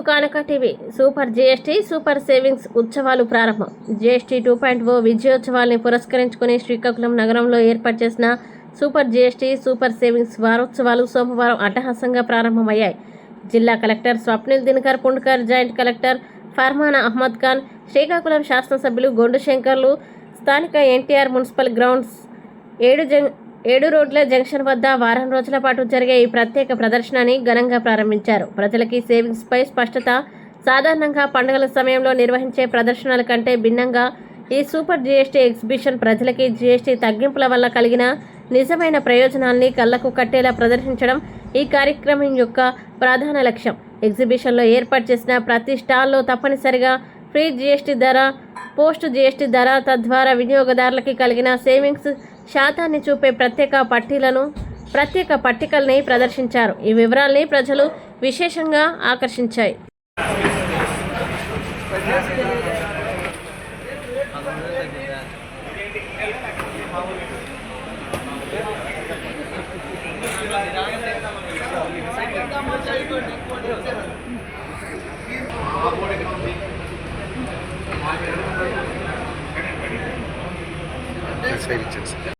Vote కానుక TV super GST super savings ఉత్సవాలు ప్రారంభం. జీఎస్టీ టూ పాయింట్ ఓ విజయోత్సవాల్ని పురస్కరించుకుని శ్రీకాకుళం నగరంలో ఏర్పాటు చేసిన సూపర్ జీఎస్టీ సూపర్ సేవింగ్స్ వారోత్సవాలు సోమవారం అట్టహాసంగా ప్రారంభమయ్యాయి. జిల్లా collector Swapnil Dinkar Pundkar joint collector Farmana Ahmad Khan Srikakulam శాసనసభ్యులు గొండు శంకర్లు స్థానిక ఎన్టీఆర్ మున్సిపల్ గ్రౌండ్స్ ఏడు జంగ్ ఏడు రోడ్ల జంక్షన్ వద్ద వారం రోజుల పాటు జరిగే ఈ ప్రత్యేక ప్రదర్శనని ఘనంగా ప్రారంభించారు. ప్రజలకి సేవింగ్స్ పై స్పష్టత సాధారణంగా పండుగల సమయంలో నిర్వహించే ప్రదర్శనల కంటే భిన్నంగా ఈ సూపర్ జీఎస్టీ ఎగ్జిబిషన్ ప్రజలకి జీఎస్టీ తగ్గింపుల వల్ల కలిగిన నిజమైన ప్రయోజనాల్ని కళ్ళకు కట్టేలా ప్రదర్శించడం ఈ కార్యక్రమం యొక్క ప్రధాన లక్ష్యం. ఎగ్జిబిషన్లో ఏర్పాటు చేసిన ప్రతి స్టాల్లో తప్పనిసరిగా ఫ్రీ జీఎస్టీ ధర పోస్ట్ జీఎస్టీ ధర తద్వారా వినియోగదారులకి కలిగిన సేవింగ్స్ శాతాన్ని చూపే ప్రత్యేక పట్టీలను ప్రత్యేక పట్టికల్ని ప్రదర్శించారు. ఈ వివరాల్ని ప్రజలు విశేషంగా ఆకర్షించాయి. సైడ్ ఇచ్చేసి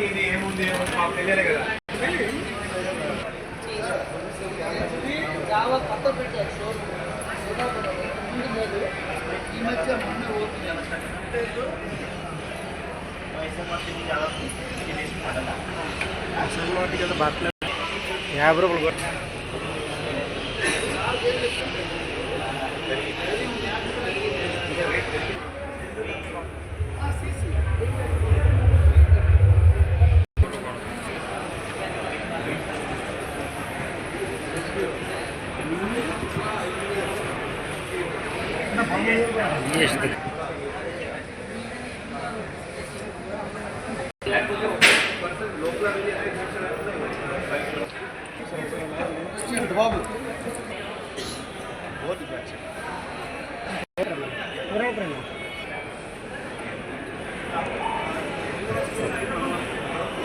ఇది ఏముంది మాకు తెలియాలి కదా యాభై రూపాయలు Есть.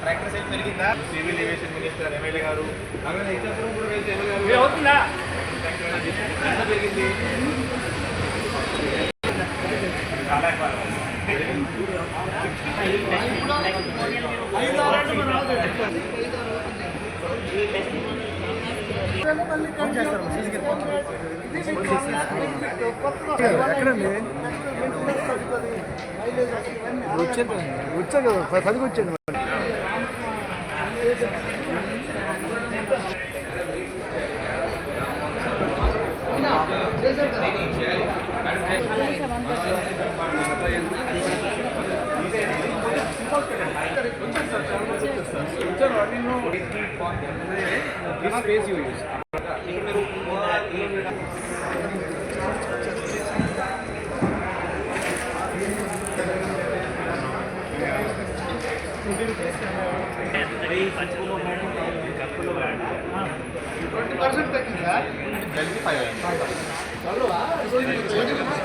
ట్రాక్టర్ సైజ్ పెరిగిందా సివిల్ ఏవియేషన్ మినిస్టర్ ఎమ్మెల్యే గారు అవుతుందా ఎంత పెరిగింది ఎక్కడండి వచ్చాను వచ్చాను కదా పదికి వచ్చాను This space you use. Kalau lah, so ini betul.